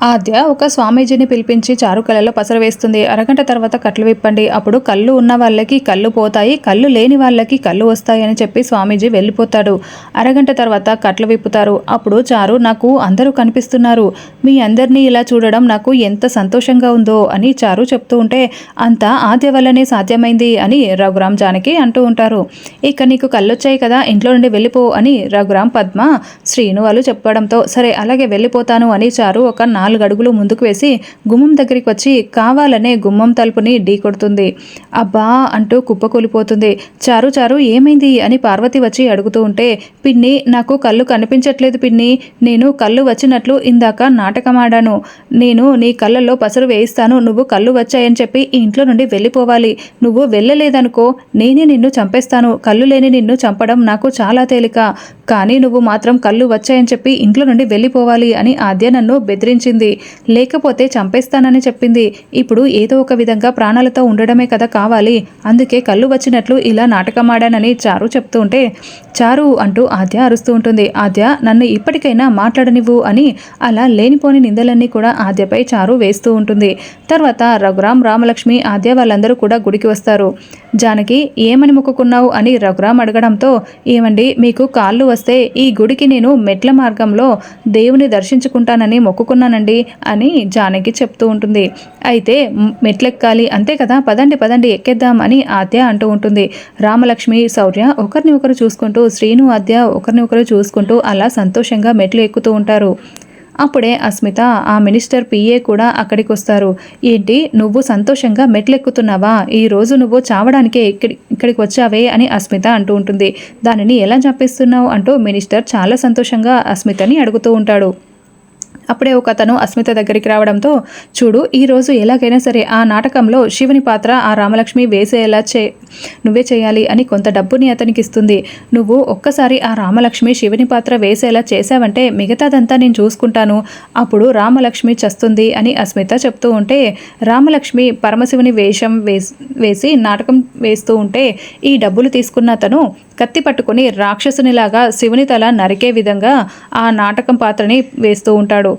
ఆద్య ఒక స్వామీజీని పిలిపించి చారు పసరవేస్తుంది. పసరు వేస్తుంది అరగంట తర్వాత కట్లు విప్పండి. అప్పుడు కళ్ళు ఉన్న వాళ్ళకి కళ్ళు పోతాయి. కళ్ళు లేని వాళ్ళకి కళ్ళు వస్తాయి అని చెప్పి స్వామీజీ వెళ్ళిపోతాడు. అరగంట తర్వాత కట్లు విప్పుతారు. అప్పుడు చారు నాకు అందరూ కనిపిస్తున్నారు. మీ అందరినీ ఇలా చూడడం నాకు ఎంత సంతోషంగా ఉందో అని చారు చెప్తూ ఉంటే అంతా ఆద్య వల్లనే సాధ్యమైంది అని రఘురామ్ జానకి అంటూ ఉంటారు. ఇక నీకు కళ్ళు వచ్చాయి కదా ఇంట్లో నుండి వెళ్ళిపో అని రఘురామ్ పద్మ శ్రీను వాళ్ళు చెప్పడంతో సరే అలాగే వెళ్ళిపోతాను అని చారు ఒక నాలుగు అడుగులు ముందుకు వేసి గుమ్మం దగ్గరికి వచ్చి కావాలనే గుమ్మం తలుపుని ఢీకొడుతుంది అబ్బా! అంటూ కుప్పకూలిపోతుంది చారు చారు ఏమైంది? అని పార్వతి వచ్చి అడుగుతూ ఉంటే పిన్ని నాకు కళ్ళు కనిపించట్లేదు పిన్ని. నేను కళ్ళు వచ్చినట్లు ఇందాక నాటకమాడాను. నేను నీ కళ్ళల్లో పసరు వేయిస్తాను. నువ్వు కళ్ళు వచ్చాయని చెప్పి ఈ ఇంట్లో నుండి వెళ్ళిపోవాలి. నువ్వు వెళ్ళలేదనుకో నేనే నిన్ను చంపేస్తాను. కళ్ళు లేని నిన్ను చంపడం నాకు చాలా తేలిక. కానీ నువ్వు మాత్రం కళ్ళు వచ్చాయని చెప్పి ఇంట్లో నుండి వెళ్ళిపోవాలి అని ఆద్య నన్ను బెదిరించింది. లేకపోతే చంపేస్తానని చెప్పింది. ఇప్పుడు ఏదో ఒక విధంగా ప్రాణాలతో ఉండడమే కదా కావాలి. అందుకే కళ్ళు వచ్చినట్లు ఇలా నాటకమాడానని చారు చెప్తూ ఉంటే చారు అంటూ ఆద్య అరుస్తూ ఉంటుంది. ఆద్య నన్ను ఇప్పటికైనా మాట్లాడనివ్వు అని అలా లేనిపోని నిందలన్నీ కూడా ఆద్యపై చారు వేస్తూ ఉంటుంది. తర్వాత రఘురామ్ రామలక్ష్మి ఆద్య వాళ్ళందరూ కూడా గుడికి వస్తారు. జానకి ఏమని మొక్కుకున్నావు అని రఘురామ్ అడగడంతో ఏమండి మీకు కాళ్ళు వస్తే ఈ గుడికి నేను మెట్ల మార్గంలో దేవుని దర్శించుకుంటానని మొక్కుకున్నానండి. అని జానకి చెప్తూ ఉంటుంది. అయితే మెట్లెక్కాలి అంతే కదా? పదండి పదండి ఎక్కేద్దాం అని ఆద్య అంటూ ఉంటుంది. రామలక్ష్మి శౌర్య ఒకరిని ఒకరు చూసుకుంటూ శ్రీను ఆద్య ఒకరిని ఒకరు చూసుకుంటూ అలా సంతోషంగా మెట్లు ఎక్కుతూ ఉంటారు. అప్పుడే అస్మిత ఆ మినిస్టర్ పిఏ కూడా అక్కడికి వస్తారు ఏంటి? నువ్వు సంతోషంగా మెట్లెక్కుతున్నావా? ఈ రోజు నువ్వు చావడానికే ఇక్కడి ఇక్కడికి వచ్చావే? అని అస్మిత అంటూ ఉంటుంది. దానిని ఎలా చంపేస్తున్నావు అంటూ మినిస్టర్ చాలా సంతోషంగా అస్మితని అడుగుతూ ఉంటాడు. అప్పుడే ఒక అతను అస్మిత దగ్గరికి రావడంతో చూడు ఈరోజు ఎలాగైనా సరే ఆ నాటకంలో శివుని పాత్ర ఆ రామలక్ష్మి వేసేలా చే నువ్వే చేయాలి అని కొంత డబ్బుని అతనికి ఇస్తుంది. నువ్వు ఒక్కసారి ఆ రామలక్ష్మి శివుని పాత్ర వేసేలా చేసావంటే మిగతాదంతా నేను చూసుకుంటాను. అప్పుడు రామలక్ష్మి చస్తుంది అని అస్మిత చెప్తూ ఉంటే రామలక్ష్మి పరమశివుని వేషం వేసి నాటకం వేస్తూ ఉంటే ఈ డబ్బులు తీసుకున్న అతను కత్తి పట్టుకుని రాక్షసునిలాగా శివుని తల నరికే విధంగా ఆ నాటకం పాత్రని వేస్తూ ఉంటాడు.